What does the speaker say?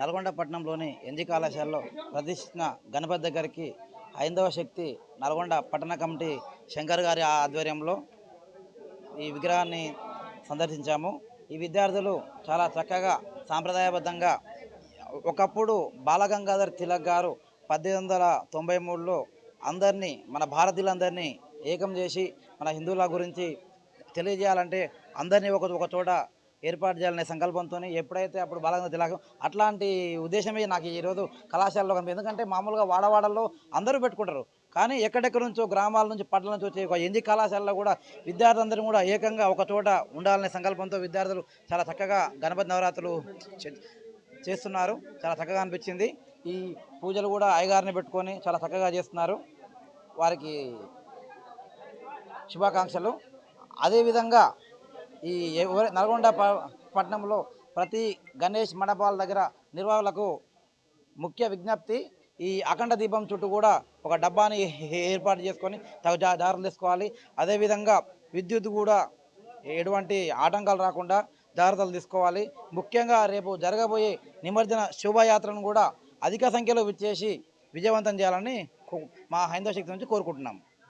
నల్గొండ పట్టణంలోని ఎన్జి కళాశాలలో ప్రతిష్ఠిన గణపతి దగ్గరికి హైందవ శక్తి నల్గొండ పట్టణ కమిటీ శంకర్ గారి ఆధ్వర్యంలో ఈ విగ్రహాన్ని సందర్శించాము. ఈ విద్యార్థులు చాలా చక్కగా సాంప్రదాయబద్ధంగా ఒకప్పుడు బాలగంగాధర్ తిలక్ గారు పద్దెనిమిది వందల తొంభై మూడులో అందరినీ మన భారతీయులందరినీ ఏకం చేసి మన హిందువుల గురించి తెలియజేయాలంటే అందరినీ ఒక ఒక చోట ఏర్పాటు చేయాలనే సంకల్పంతో ఎప్పుడైతే అప్పుడు బాలగంగాధర్ తిలకం అట్లాంటి ఉద్దేశమే నాకు ఈరోజు కళాశాలలో కనిపి ఎందుకంటే మామూలుగా వాడవాడల్లో అందరూ పెట్టుకుంటారు. కానీ ఎక్కడెక్కడి నుంచో గ్రామాల నుంచి పట్టణాల నుంచి వచ్చే ఒక ఎన్జి కళాశాలలో కూడా విద్యార్థులందరూ కూడా ఏకంగా ఒక చోట ఉండాలనే సంకల్పంతో విద్యార్థులు చాలా చక్కగా గణపతి నవరాత్రులు చే- చేస్తున్నారు. చాలా చక్కగా అనిపించింది. ఈ పూజలు కూడా అయ్యగారిని పెట్టుకొని చాలా చక్కగా చేస్తున్నారు. వారికి శుభాకాంక్షలు. అదేవిధంగా ఈ నల్గొండ పట్టణంలో ప్రతి గణేష్ మండపాల దగ్గర నిర్వాహకులకు ముఖ్య విజ్ఞప్తి ఈ అఖండ దీపం చుట్టూ కూడా ఒక డబ్బాని ఏర్పాటు చేసుకొని తగు జా- జాగ్రత్తలు తీసుకోవాలి. అదేవిధంగా విద్యుత్ కూడా ఎటువంటి ఆటంకాలు రాకుండా జాగ్రత్తలు తీసుకోవాలి. ముఖ్యంగా రేపు జరగబోయే నిమజ్జన శుభయాత్రను కూడా అధిక సంఖ్యలో విచ్చేసి విజయవంతం చేయాలని మా హైందవ శక్తి నుంచి కోరుకుంటున్నాం.